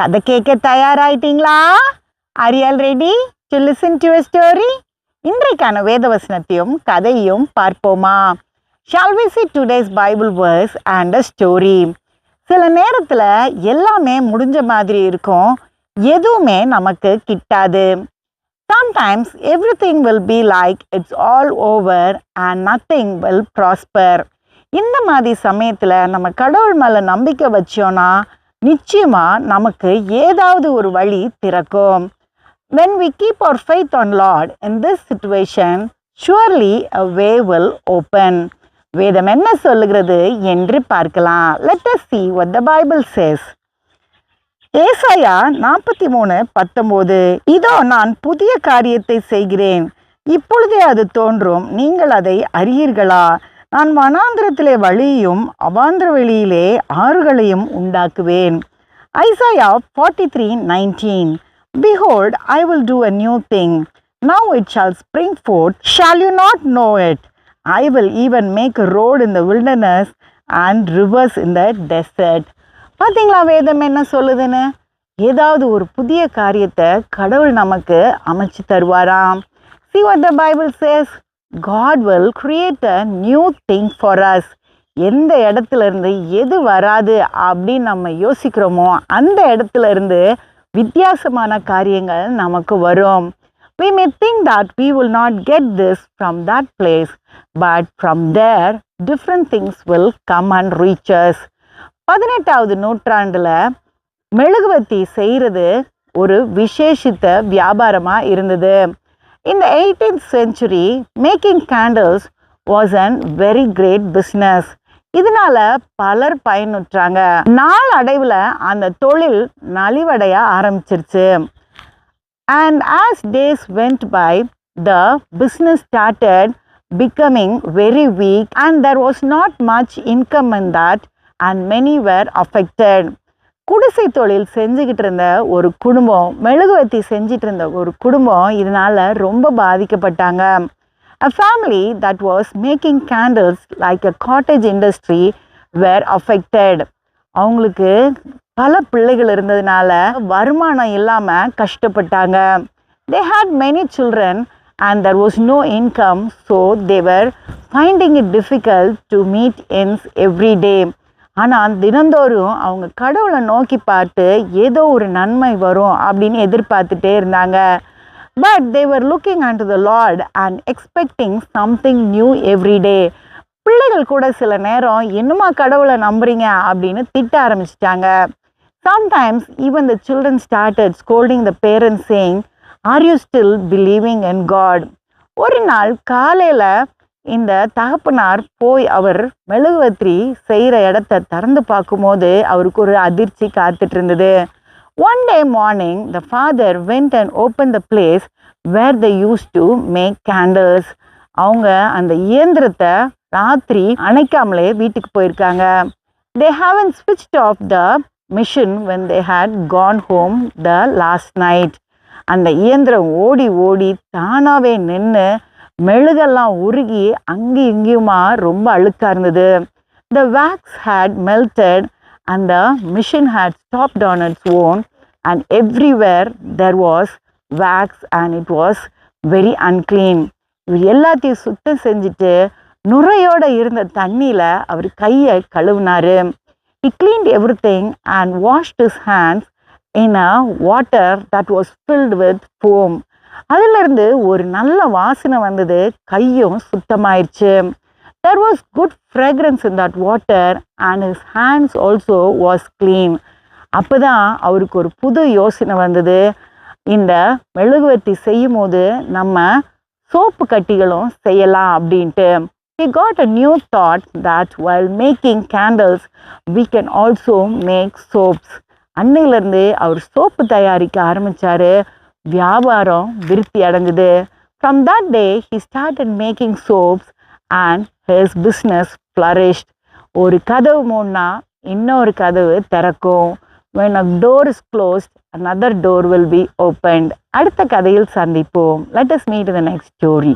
கதை கேட்க தயாராயிட்டீங்களா? Are ready to listen to story இன்றைக்கான வேதவசனத்தையும் கதையும் பார்ப்போமா? Shall we see today's Bible verse and a story சில நேரத்தில் எல்லாமே முடிஞ்ச மாதிரி இருக்கும். எதுவுமே நமக்கு கிட்டாது. Sometimes everything will be like it's all over and nothing will prosper இந்த மாதிரி சமயத்தில் நம்ம கடவுள் மேலே நம்பிக்கை வச்சோன்னா நிச்சயமாக நமக்கு ஏதாவது ஒரு வழி திறக்கும். When we keep our faith on Lord in this situation surely a way will open வேதம் என்ன சொல்லுகிறது என்று பார்க்கலாம். Let us see what the Bible says ஏசாயா நாற்பத்தி மூணு பத்தொம்போது இதோ நான் புதிய காரியத்தை செய்கிறேன். இப்பொழுதே அது தோன்றும். நீங்கள் அதை அறியீர்களா? நான் வனாந்திரத்திலே வழியும் அவாந்திர வெளியிலே ஆறுகளையும் உண்டாக்குவேன் Isaiah forty three nineteen behold I will do a new thing now it shall spring forth shall you not know it I will even make road in the wilderness and rivers in the desert பார்த்தீங்களா வேதம் என்ன சொல்லுதுன்னு ஏதாவது ஒரு புதிய காரியத்தை கடவுள் நமக்கு அமைச்சு தருவாராம் see what the Bible says God will create a new thing for us எந்த இடத்துலருந்து எது வராது அப்படின்னு நம்ம யோசிக்கிறோமோ அந்த இடத்துலருந்து வித்தியாசமான காரியங்கள் நமக்கு வரும் we may think that we will not get this from that place but from there different things will come and riches பதினெட்டாவது நூற்றாண்டில் மெழுகுவத்தி செய்கிறது ஒரு விசேஷித்த வியாபாரமாக இருந்தது இந்த eighteenth century making candles was an very great business இதனால பலர் பயனுற்றாங்க. நாள் அடைவில் அந்த தொழில் நலிவடைய ஆரம்பிச்சிருச்சு. And as days went by the business started becoming very weak and there was not much income in that and many were affected குடிசை தொழில் செஞ்சுக்கிட்டு இருந்த ஒரு குடும்பம் மெழுகுவத்தி செஞ்சிட்டு இருந்த ஒரு குடும்பம் இதனால் ரொம்ப பாதிக்கப்பட்டாங்க. A family that was making candles like a cottage industry were affected அவங்களுக்கு பல பிள்ளைகள் இருந்ததுனால வருமானம் இல்லாமல் கஷ்டப்பட்டாங்க. They had many children and there was no income so they were finding it difficult to meet ends every day ஆனால் தினந்தோறும் அவங்க கடவுளை நோக்கி பார்த்து ஏதோ ஒரு நன்மை வரும் அப்படின்னு எதிர்பார்த்துட்டே இருந்தாங்க. But they were looking and the Lord and expecting something new every day பிள்ளைகள் கூட சில நேரம் என்னமா கடவுளை நம்புறீங்க? அப்படின்னு திட்ட ஆரம்பிச்சிட்டாங்க. Sometimes even the children started scolding the parents are you still believing in God ஒரு நாள் காலையில் இந்த தகப்பனார் போய் அவர் மெழுகுவத்திரி செய்கிற இடத்த திறந்து பார்க்கும்போது அவருக்கு ஒரு அதிர்ச்சி காத்துட்டு இருந்தது one day morning the father went and open the place where the use to make candles அவங்க அந்த இயந்திரத்தை ராத்திரி அணைக்காமலே வீட்டுக்கு போயிருக்காங்க. தே ஹாவன் ஸ்விட்ச் off the machine when they had gone home the last night அந்த இயந்திரம் ஓடி ஓடி தானாகவே நின்று மெழுகெல்லாம் உருகி அங்கேயும் இங்கேயுமா ரொம்ப அழுக்காக இருந்தது த வேக்ஸ் ஹேட் மெல்டட் அந்த machine had stopped on its own and everywhere there was wax and it was very unclean இவர் எல்லாத்தையும் சுத்தம் செஞ்சுட்டு நுரையோடு இருந்த தண்ணியில் அவர் கையை கழுவினார் he cleaned everything and washed his hands in a water that was filled with foam அதுலேருந்து ஒரு நல்ல வாசனை வந்தது. கையும் சுத்தமாயிருச்சு. There was good fragrance in that water and his hands also was clean. அப்போதான் அவருக்கு ஒரு புது யோசனை வந்தது. இந்த மெழுகுவர்த்தி செய்யும் போது நம்ம சோப்பு கட்டிகளும் செய்யலாம் அப்படின்ட்டு. He got a new thought that while making candles we can also make soaps. அன்னையிலேருந்து அவர் சோப்பு தயாரிக்க ஆரம்பித்தார் வியாபாரம் விருத்தி அடைஞ்சுது from that day he started making soaps and his business flourished ஒரு கதவு மூடனா இன்னொரு கதவு திறக்கும் when a door is closed another door will be opened அடுத்த கதையில் சந்திப்போம் let us meet the next story